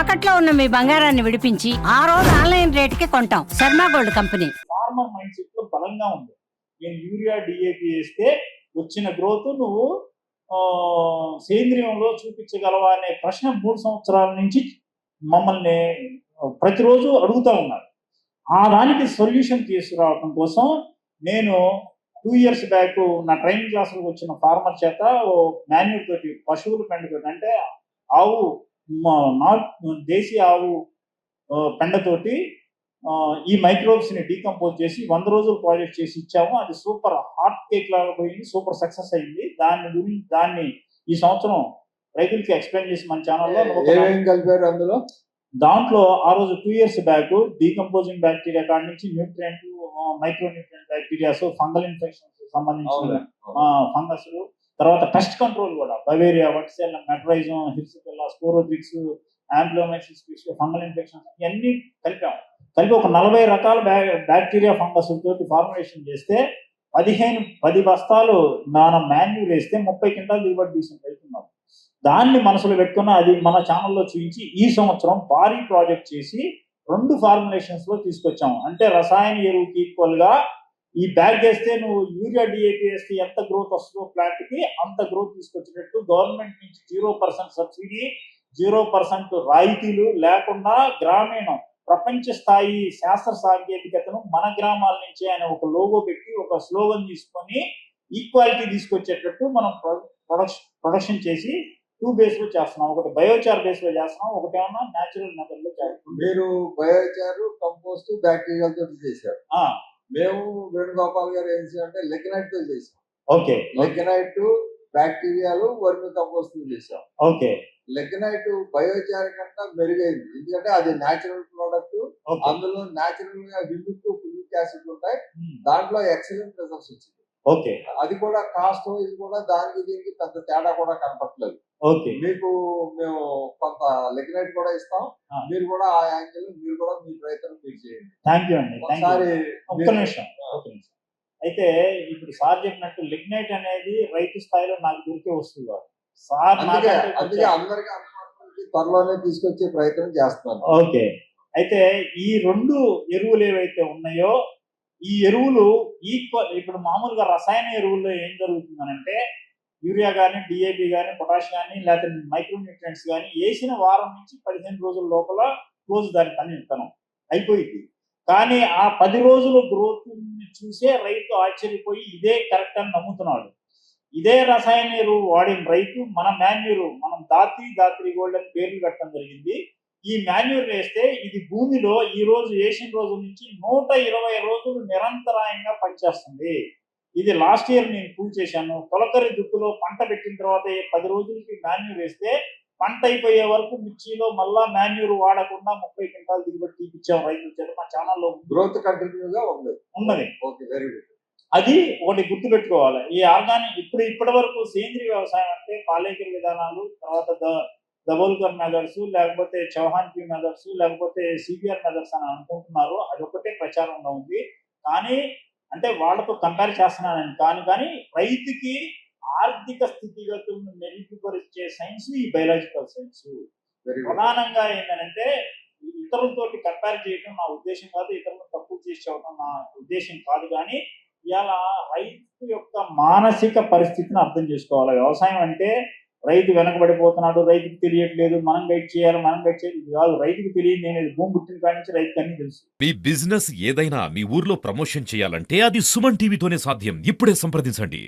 తాకట్లో ఉన్న మీ బంగారాన్ని విడిపించి ఆ రోజు ఆన్లైన్ రేటుకి కొంటాం. Sharma gold company. Farmer mind సెట్లో బలంగా ఉంది. నేను యూరియా డిఏపి వేస్తే వచ్చిన గ్రోత్ నువ్వు సేంద్రియంలో చూపించగలవా అనే ప్రశ్న మూడు సంవత్సరాల నుంచి మమ్మల్ని ప్రతిరోజు అడుగుతా ఉన్నారు. ఆ దానికి సొల్యూషన్ తీసుకురావడం కోసం నేను టూ ఇయర్స్ బ్యాక్ నా ట్రైనింగ్ క్లాసులకు వచ్చిన ఫార్మర్ చేత మాన్యువల్ తోటి పశువుల పెండతోటి అంటే ఆవు నాట్ దేశీ ఆవు పెండతోటి ఈ మైక్రోబ్స్ని డీకంపోజ్ చేసి వంద రోజులు ప్రాజెక్ట్ చేసి ఇచ్చాము. అది సూపర్ హార్ట్ కేక్ లాగా పోయింది సూపర్ సక్సెస్ అయింది. దాన్ని గురించి దాన్ని ఈ సంవత్సరం రైతులకి ఎక్స్ప్లెయిన్ చేసి మన ఛానల్లో కలిపారు అందులో? దాంట్లో ఆ రోజు two years back decomposing bacteria కాడి నుంచి nutrient micro nutrient bacterias fungal infections సంబంధించిన ఫంగస్ తర్వాత పెస్ట్ కంట్రోల్ కూడా. బవేరియా వట్సెల్ మెట్రైజం హిర్సిపిల్లా స్పోరోజిక్స్ ఆంప్లోమైసిస్ ఫంగల్ ఇన్ఫెక్షన్స్ ఇవన్నీ కలిపాం. కలిపి ఒక నలభై రకాల బ్యాక్టీరియా ఫంగస్ తోటి ఫార్ములేషన్ చేస్తే పదిహేను పది బస్తాలు నాన మాన్యూల్ వేస్తే ముప్పై కింటాలు దిగుబడి తీసుకుని వెళ్తున్నాం దాన్ని మనసులో పెట్టుకున్న అది మన ఛానల్లో చూపించి ఈ సంవత్సరం భారీ ప్రాజెక్ట్ చేసి రెండు ఫార్ములేషన్స్లో తీసుకొచ్చాము అంటే రసాయన ఎరువుకి ఈక్వల్గా ఈ బ్యాగ్ వేస్తే నువ్వు యూరియా డిఏపి వేస్తే ఎంత గ్రోత్ వస్తుందో ప్లాంట్కి అంత గ్రోత్ తీసుకొచ్చేటట్టు గవర్నమెంట్ నుంచి zero percent subsidy zero percent రాయితీలు లేకుండా గ్రామీణం ప్రపంచ స్థాయి శాస్త్ర సాంకేతికతను మన గ్రామాల నుంచి ఆయన ఒక లోగో పెట్టి ఒక స్లోగన్ తీసుకొని ఈక్వాలిటీ తీసుకొచ్చేటట్టు మనం ప్రొడక్షన్ ప్రొడక్షన్ చేసి టూ బేస్లో చేస్తున్నాం. ఒకటి బయోచార్ బేస్లో చేస్తున్నాం ఒకటి ఏమన్నా న్యాచురల్ మెథడ్లో చేస్తున్నాం. మీరు బయోచారు కంపోస్ట్ బ్యాక్టీరియల్ తోటి చేశారు. మేము వేణుగోపాల్ గారు ఏం చేసామంటే లెగ్నైట్తో చేసాం. ఓకే. లెగ్నైట్ బ్యాక్టీరియాలు వర్మి కంపోస్ట్ చేసాం. ఓకే. లెగ్నైట్ బయోచార్ కంటే మెరుగైంది. ఎందుకంటే అది నేచురల్ ప్రోడక్ట్. అందులో నేచురల్గా హిమిక్ ఫులిక్ యాసిడ్ ఉంటాయి. దాంట్లో ఎక్సలెంట్ రిజల్ట్స్ వచ్చింది. ఓకే. అది కూడా కాస్ట్ వైజ్ కూడా దానికి దీనికి పెద్ద తేడా కూడా కనపట్లేదు ఓకే. మీకు మేము కొంత లెగ్నైట్ కూడా ఇస్తాం. మీరు కూడా ఆ యాంగిల్ మీరు కూడా మీ ప్రయత్నం మీరు చేయండి. థ్యాంక్ యూ అండి. ఒక్క నిమిషం ఒక్క నిమిషం. అయితే ఇప్పుడు సార్ చెప్పినట్టు లిగ్నైట్ అనేది రైతు స్థాయిలో నాకు దొరికే వస్తువు కాదు. సార్ అందుకే అందరికి త్వరలోనే తీసుకొచ్చే ప్రయత్నం చేస్తాను. ఓకే. అయితే ఈ రెండు ఎరువులు ఏవైతే ఉన్నాయో ఈ ఎరువులు ఈక్వల్ ఇప్పుడు మామూలుగా రసాయన ఎరువుల్లో ఏం జరుగుతుందనంటే యూరియా కానీ డిఏపి కానీ పొటాష్ కానీ లేకపోతే మైక్రోన్యూట్రియంట్స్ కానీ వేసిన వారం నుంచి పదిహేను రోజుల లోపల రోజు దాని పని విత్తనం. అయిపోయింది. కానీ ఆ పది రోజుల గ్రోత్ చూసే రైతు ఆశ్చర్యపోయి ఇదే కరెక్ట్ అని నమ్ముతున్నాడు. ఇదే రసాయన ఎరువు వాడిన రైతు మన మాన్యూరు మనం దాత్రి దాత్రి గోల్డ్ అని పేర్లు పెట్టడం జరిగింది. ఈ మాన్యూర్ వేస్తే ఇది భూమిలో ఈ రోజు వేసిన రోజు నుంచి నూట ఇరవై రోజులు నిరంతరాయంగా పనిచేస్తుంది. ఇది లాస్ట్ ఇయర్ నేను ప్రూవ్ చేశాను. తొలకరి దుక్కులో పంట పెట్టిన తర్వాత పది రోజులకి మాన్యూర్ వేస్తే పంట అయిపోయే వరకు మిర్చిలో మళ్ళా మాన్యూర్ వాడకుండా ముప్పై క్వింటాలు దిగుబడి తీపిచ్చాం రైతుల చేత మా ఛానల్లో గ్రోత్ కంటిన్యూగా ఉంది. ఉన్నది. ఓకే వెరీ గుడ్ అది ఒకటి గుర్తుపెట్టుకోవాలి. ఈ ఆర్గానిక్ ఇప్పుడు ఇప్పటి వరకు సేంద్రీయ వ్యవసాయం అంటే పాలేకర్ విధానాలు తర్వాత దబోల్కర్ మెథడ్స్ లేకపోతే చౌహాన్ క్యూ మెథడ్స్ లేకపోతే సిబిఆర్ మెథడ్స్ అని అనుకుంటున్నారు. అది ఒకటే ప్రచారంలో ఉంది. కానీ అంటే వాళ్ళతో కంపేర్ చేస్తున్నానని. కానీ కానీ రైతుకి ఆర్థిక స్థితిగతులను మెరుగుపరిచే సైన్స్ ఈ బయలాజికల్ సైన్స్ ప్రధానంగా ఏంటంటే ఇతరులతోటి కంపేర్ చేయడం నా ఉద్దేశం కాదు ఇతరులను తక్కువ చేసి చెప్పడం నా ఉద్దేశం కాదు. కానీ ఇవాళ రైతు యొక్క మానసిక పరిస్థితిని అర్థం చేసుకోవాలి. వ్యవసాయం అంటే రైతు వెనకబడిపోతున్నాడు రైతుకి తెలియట్లేదు మనం గైడ్ చేయాలి మనం గైడ్ చేయాలి. కాదు రైతుకి తెలియదు నేను భూమి పుట్టిన కాడి నుంచి రైతుకి అన్ని తెలుసు. మీ బిజినెస్ ఏదైనా మీ ఊర్లో ప్రమోషన్ చేయాలంటే అది సుమన్ టీవీతోనే సాధ్యం. ఇప్పుడే సంప్రదించండి.